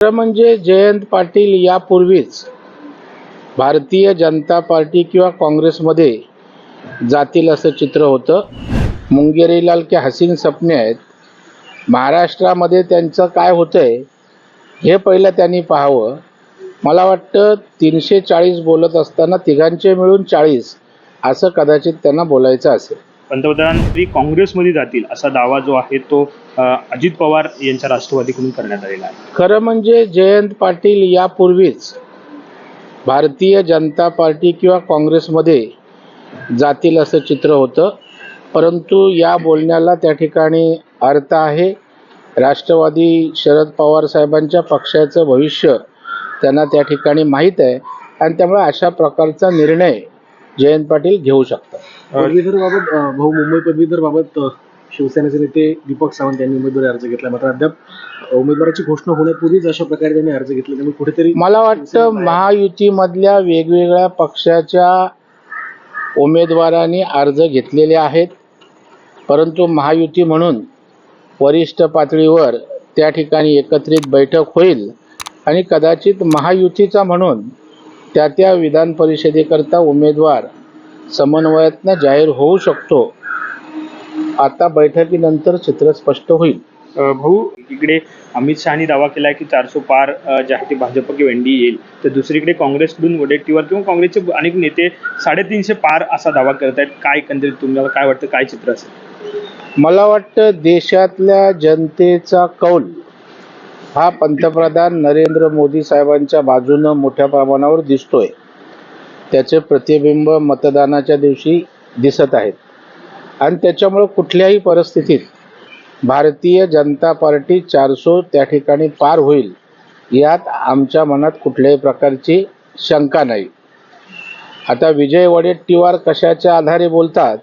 खरं म्हणजे जयंत पाटील यापूर्वीच भारतीय जनता पार्टी किंवा काँग्रेसमध्ये जातील असं चित्र होतं. मुंगेरीलाल के हसीन सपने आहेत. महाराष्ट्रामध्ये त्यांचं काय होतंय हे पहिलं त्यांनी पाहावं. मला वाटतं तीनशे चाळीस बोलत असताना तिघांचे मिळून चाळीस असं कदाचित त्यांना बोलायचं असेल. पंतप्रधान श्री काँग्रेसमध्ये जातील असा दावा जो आहे तो अजित पवार यांच्या राष्ट्रवादीकडून करण्यात आलेला आहे. खरं म्हणजे जयंत पाटील यापूर्वीच भारतीय जनता पार्टी किंवा काँग्रेसमध्ये जातील असं चित्र होतं. परंतु या बोलण्याला त्या ठिकाणी अर्थ आहे. राष्ट्रवादी शरद पवार साहेबांच्या पक्षाचं भविष्य त्यांना त्या ठिकाणी माहीत आहे. आणि त्यामुळे अशा प्रकारचा निर्णय जयंत पाटील घेऊ शकतात. पदवीधरबाबत अं, भाऊ मुंबई पदवीधरबाबत अं, शिवसेनेचे नेते दीपक सावंत यांनी उमेदवारी अर्ज घेतला. मात्र अद्याप उमेदवाराची घोषणा होण्यापूर्वीच अशा प्रकारे त्यांनी अर्ज घेतला. त्यामुळे कुठेतरी मला वाटतं महायुतीमधल्या वेगवेगळ्या पक्षाच्या उमेदवारांनी अर्ज घेतलेले आहेत. परंतु महायुती म्हणून वरिष्ठ पातळीवर त्या ठिकाणी एकत्रित बैठक होईल आणि कदाचित महायुतीचा म्हणून त्या त्या विधान परिषदेकरता उमेदवार समन्वयातनं जाहीर होऊ शकतो. आता बैठकीनंतर चित्र स्पष्ट होईल. भाऊ इकडे अमित शहानी दावा केलाय की चारशे पार जे आहे ते भाजप किंवा एनडी येईल तर दुसरीकडे काँग्रेसकडून वडेट्टीवार किंवा काँग्रेसचे अनेक नेते साडेतीनशे पार असा दावा करत आहेत. काय एकंदरीत तुम्हाला काय वाटतं काय चित्र असेल? मला वाटतं देशातल्या जनतेचा कौल हा पंतप्रधान नरेंद्र मोदी साहेबांच्या बाजूनं मोठ्या प्रमाणावर दिसतोय. त्याचे प्रतिबिंब मतदानाच्या दिवशी दिसत आहेत. आणि त्याच्यामुळं कुठल्याही परिस्थितीत भारतीय जनता पार्टी चारसो त्या ठिकाणी पार होईल यात आमच्या मनात कुठल्याही प्रकारची शंका नाही. आता विजय वडेट्टीवार कशाच्या आधारे बोलतात?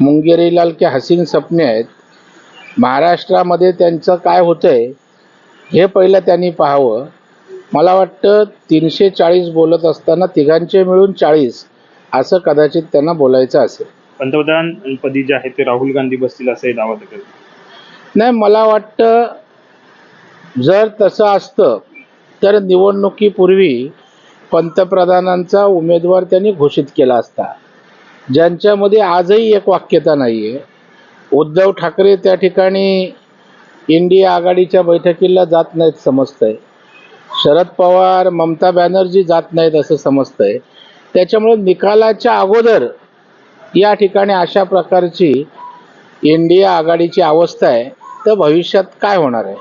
मुंगेरीलाल के हसीन सपने आहेत. महाराष्ट्रामध्ये त्यांचं काय होतंय हे पहिलं त्यांनी पाहावं. मला वाटतं तीनशे चाळीस बोलत असताना तिघांचे मिळून चाळीस असं कदाचित त्यांना बोलायचं असेल. पंतप्रधान पदी जे आहे ते राहुल गांधी बसतील असंही दावा ते करतात. नाही मला वाटतं जर तसं असतं तर निवडणुकीपूर्वी पंतप्रधानांचा उमेदवार त्यांनी घोषित केला असता. ज्यांच्यामध्ये आजही एक वाक्यता नाही आहे उद्धव ठाकरे त्या ठिकाणी इंडिया आघाडीच्या बैठकीला जात नाहीत समजतंय. शरद पवार ममता बॅनर्जी जात नाहीत असं समजतंय. त्याच्यामुळे निकालाच्या अगोदर या ठिकाणी अशा प्रकारची इंडिया आघाडीची अवस्था आहे. तर भविष्यात काय होणार आहे?